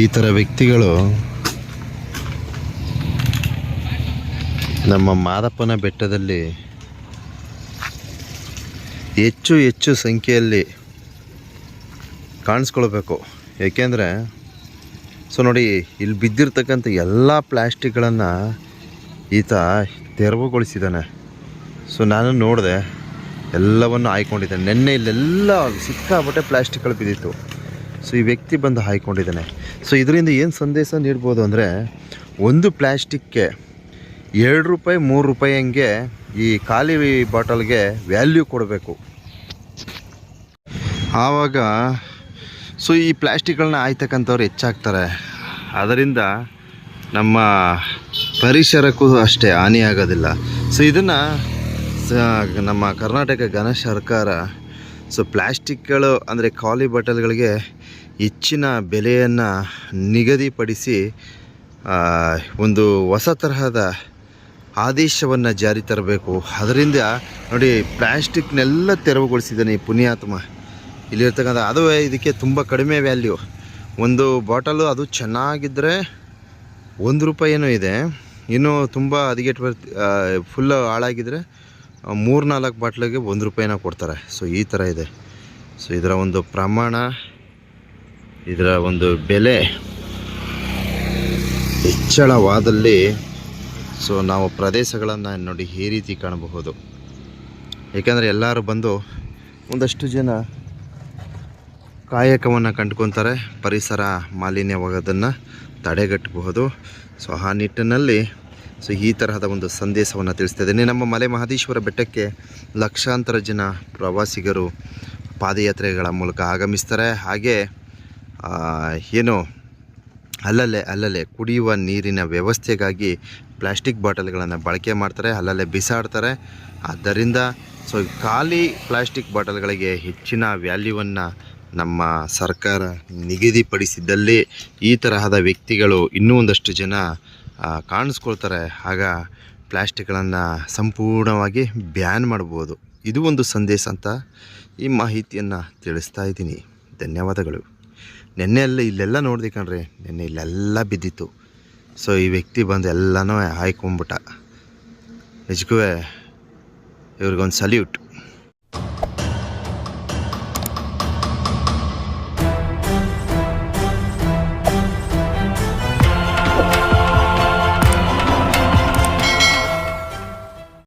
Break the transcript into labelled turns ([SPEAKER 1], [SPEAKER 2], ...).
[SPEAKER 1] ಈ ಥರ ವ್ಯಕ್ತಿಗಳು ನಮ್ಮ ಮಾದಪ್ಪನ ಬೆಟ್ಟದಲ್ಲಿ ಹೆಚ್ಚು ಹೆಚ್ಚು ಸಂಖ್ಯೆಯಲ್ಲಿ ಕಾಣಿಸ್ಕೊಳ್ಬೇಕು. ಏಕೆಂದರೆ, ಸೊ ನೋಡಿ, ಇಲ್ಲಿ ಬಿದ್ದಿರ್ತಕ್ಕಂಥ ಎಲ್ಲ ಪ್ಲ್ಯಾಸ್ಟಿಕ್ಗಳನ್ನು ಈತ ತೆರವುಗೊಳಿಸಿದ್ದಾನೆ. ಸೊ ನಾನು ನೋಡಿದೆ, ಎಲ್ಲವನ್ನು ಆಯ್ಕೊಂಡಿದ್ದೆ ನೆನ್ನೆ ಇಲ್ಲೆಲ್ಲ ಸಿಕ್ಕಾಪಟ್ಟೆ ಪ್ಲ್ಯಾಸ್ಟಿಕ್ಗಳು ಬಿದ್ದಿತ್ತು. ಸೊ ಈ ವ್ಯಕ್ತಿ ಬಂದು ಹಾಯ್ಕೊಂಡಿದ್ದಾನೆ. ಸೊ ಇದರಿಂದ ಏನು ಸಂದೇಶ ನೀಡ್ಬೋದು ಅಂದರೆ, ಒಂದು ಪ್ಲ್ಯಾಸ್ಟಿಕ್ಗೆ ಎರಡು ರೂಪಾಯಿ, ಮೂರು ರೂಪಾಯಿ ಹಂಗೆ ಈ ಖಾಲಿ ಬಾಟಲ್ಗೆ ವ್ಯಾಲ್ಯೂ ಕೊಡಬೇಕು. ಆವಾಗ ಸೊ ಈ ಪ್ಲ್ಯಾಸ್ಟಿಕ್ಗಳನ್ನ ಆಯ್ತಕ್ಕಂಥವ್ರು ಹೆಚ್ಚಾಗ್ತಾರೆ. ಅದರಿಂದ ನಮ್ಮ ಪರಿಸರಕ್ಕೂ ಅಷ್ಟೇ ಹಾನಿಯಾಗೋದಿಲ್ಲ ಸೊ ಇದನ್ನು ನಮ್ಮ ಕರ್ನಾಟಕ ಘನ ಸರ್ಕಾರ ಸೊ ಪ್ಲ್ಯಾಸ್ಟಿಕ್ಗಳು ಅಂದರೆ ಖಾಲಿ ಬಾಟಲ್ಗಳಿಗೆ ಹೆಚ್ಚಿನ ಬೆಲೆಯನ್ನು ನಿಗದಿಪಡಿಸಿ ಒಂದು ಹೊಸ ತರಹದ ಆದೇಶವನ್ನು ಜಾರಿ ತರಬೇಕು. ಅದರಿಂದ ನೋಡಿ ಪ್ಲ್ಯಾಸ್ಟಿಕ್ನೆಲ್ಲ ತೆರವುಗೊಳಿಸಿದ್ದಾನೆ ಈ ಪುಣ್ಯಾತ್ಮ. ಇಲ್ಲಿರ್ತಕ್ಕಂಥ, ಅದು ಇದಕ್ಕೆ ತುಂಬ ಕಡಿಮೆ ವ್ಯಾಲ್ಯೂ. ಒಂದು ಬಾಟಲು ಅದು ಚೆನ್ನಾಗಿದ್ದರೆ ಒಂದು ರೂಪಾಯಿನೂ ಇದೆ. ಇನ್ನು ತುಂಬ ಅದಕ್ಕೆ ಬರ್ತಿ ಫುಲ್ ಹಾಳಾಗಿದ್ದರೆ ಮೂರು ನಾಲ್ಕು ಬಾಟ್ಲಿಗೆ ಒಂದು ರೂಪಾಯಿನ ಕೊಡ್ತಾರೆ. ಸೊ ಈ ಥರ ಇದೆ. ಸೊ ಇದರ ಒಂದು ಪ್ರಮಾಣ ಇದರ ಒಂದು ಬೆಲೆ ಹೆಚ್ಚಳವಾದಲ್ಲಿ ಸೊ ನಾವು ಪ್ರದೇಶಗಳನ್ನು ನೋಡಿ ಈ ರೀತಿ ಕಾಣಬಹುದು. ಏಕೆಂದರೆ ಎಲ್ಲರೂ ಬಂದು ಒಂದಷ್ಟು ಜನ ಕಾಯಕವನ್ನು ಕಂಡುಕೊತಾರೆ, ಪರಿಸರ ಮಾಲಿನ್ಯವಾಗೋದನ್ನು ತಡೆಗಟ್ಟಬಹುದು. ಸೊ ಆ ನಿಟ್ಟಿನಲ್ಲಿ ಸೊ ಈ ತರಹದ ಒಂದು ಸಂದೇಶವನ್ನು ತಿಳಿಸ್ತಾ ಇದ್ದೀನಿ. ನಮ್ಮ ಮಲೆ ಮಹದೇಶ್ವರ ಬೆಟ್ಟಕ್ಕೆ ಲಕ್ಷಾಂತರ ಜನ ಪ್ರವಾಸಿಗರು ಪಾದಯಾತ್ರೆಗಳ ಮೂಲಕ ಆಗಮಿಸ್ತಾರೆ. ಹಾಗೆ ಏನು, ಅಲ್ಲಲ್ಲೇ ಅಲ್ಲಲ್ಲೇ ಕುಡಿಯುವ ನೀರಿನ ವ್ಯವಸ್ಥೆಗಾಗಿ ಪ್ಲಾಸ್ಟಿಕ್ ಬಾಟಲ್ಗಳನ್ನು ಬಳಕೆ ಮಾಡ್ತಾರೆ, ಅಲ್ಲಲ್ಲೇ ಬಿಸಾಡ್ತಾರೆ. ಆದ್ದರಿಂದ, ಸೊ ಖಾಲಿ ಪ್ಲಾಸ್ಟಿಕ್ ಬಾಟಲ್ಗಳಿಗೆ ಹೆಚ್ಚಿನ ವ್ಯಾಲ್ಯೂವನ್ನು ನಮ್ಮ ಸರ್ಕಾರ ನಿಗದಿಪಡಿಸಿದ್ದಲ್ಲಿ ಈ ತರಹದ ವ್ಯಕ್ತಿಗಳು ಇನ್ನೂ ಒಂದಷ್ಟು ಜನ ಕಾಣಿಸ್ಕೊಳ್ತಾರೆ. ಆಗ ಪ್ಲಾಸ್ಟಿಕ್ಗಳನ್ನು ಸಂಪೂರ್ಣವಾಗಿ ಬ್ಯಾನ್ ಮಾಡ್ಬೋದು. ಇದು ಒಂದು ಸಂದೇಶ ಅಂತ ಈ ಮಾಹಿತಿಯನ್ನು ತಿಳಿಸ್ತಾ ಇದ್ದೀನಿ. ಧನ್ಯವಾದಗಳು. ನೆನ್ನೆ ಎಲ್ಲ ಇಲ್ಲೆಲ್ಲ ನೋಡಿದೆ ಕಣ್ರಿ. ನೆನ್ನೆ ಇಲ್ಲೆಲ್ಲ ಬಿದ್ದಿತ್ತು. ಸೊ ಈ ವ್ಯಕ್ತಿ ಬಂದು ಎಲ್ಲನೂ ಹಾಯ್ಕೊಂಬಿಟ್ಟ. ನಿಜಕ್ಕೂ ಇವ್ರಿಗೊಂದು ಸಲ್ಯೂಟ್